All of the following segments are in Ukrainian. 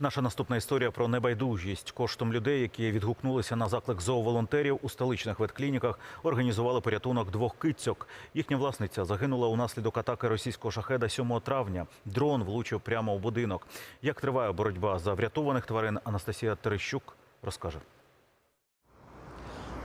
Наша наступна історія про небайдужість коштом людей, які відгукнулися на заклик зооволонтерів у столичних ветклініках, організували порятунок двох кицьок. Їхня власниця загинула унаслідок атаки російського шахеда 7 травня. Дрон влучив прямо у будинок. Як триває боротьба за врятованих тварин, Анастасія Терещук розкаже.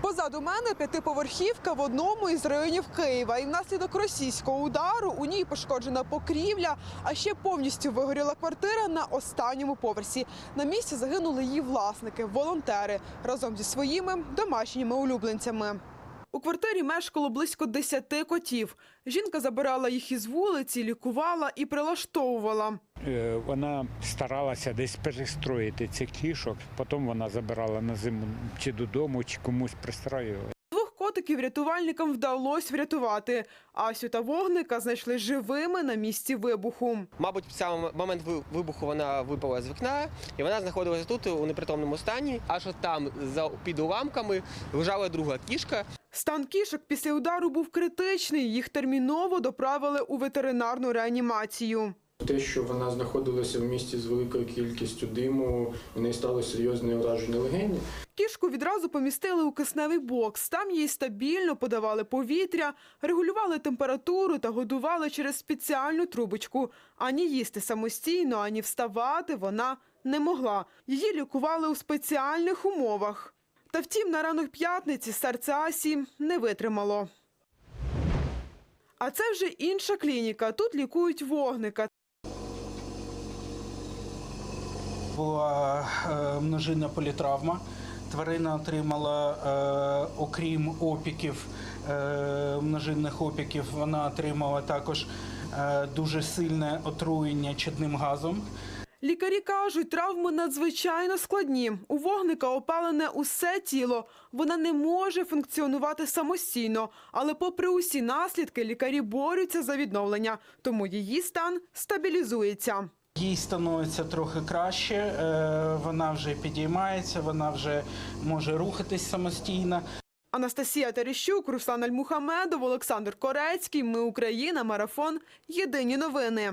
Позаду мене п'ятиповерхівка в одному із районів Києва. І внаслідок російського удару у ній пошкоджена покрівля, а ще повністю вигоріла квартира на останньому поверсі. На місці загинули її власники, волонтери разом зі своїми домашніми улюбленцями. У квартирі мешкало близько десяти котів. Жінка забирала їх із вулиці, лікувала і прилаштовувала. Е, Вона старалася десь перестроїти цих кішок, потім вона забирала на зиму чи додому, чи комусь пристроювала. Двох котиків рятувальникам вдалося врятувати. Асю та вогника знайшли живими на місці вибуху. Мабуть, в саме момент вибуху вона випала з вікна, і вона знаходилася тут у непритомному стані. Аж от там за під уламками лежала друга кішка. Стан кішок після удару був критичний. Їх терміново доправили у ветеринарну реанімацію. Те, що вона знаходилася в місті з великою кількістю диму, в неї стало серйозне ураження легені. Кішку відразу помістили у кисневий бокс. Там їй стабільно подавали повітря, регулювали температуру та годували через спеціальну трубочку. Ані їсти самостійно, ані вставати вона не могла. Її лікували у спеціальних умовах. Та втім, на ранок п'ятниці серце Асі не витримало. А це вже інша клініка. Тут лікують вогника. Була е, множинна політравма. Тварина отримала, е, окрім опіків, е, множинних опіків, вона отримала також дуже сильне отруєння чадним газом. Лікарі кажуть, травми надзвичайно складні. У вогника опалене усе тіло. Вона не може функціонувати самостійно. Але, попри усі наслідки, лікарі борються за відновлення, тому її стан стабілізується. Їй становиться трохи краще, е, вона вже підіймається, вона вже може рухатись самостійно. Анастасія Терещук, Руслан Альмухамедов, Олександр Корецький. Ми Україна. Марафон. Єдині новини.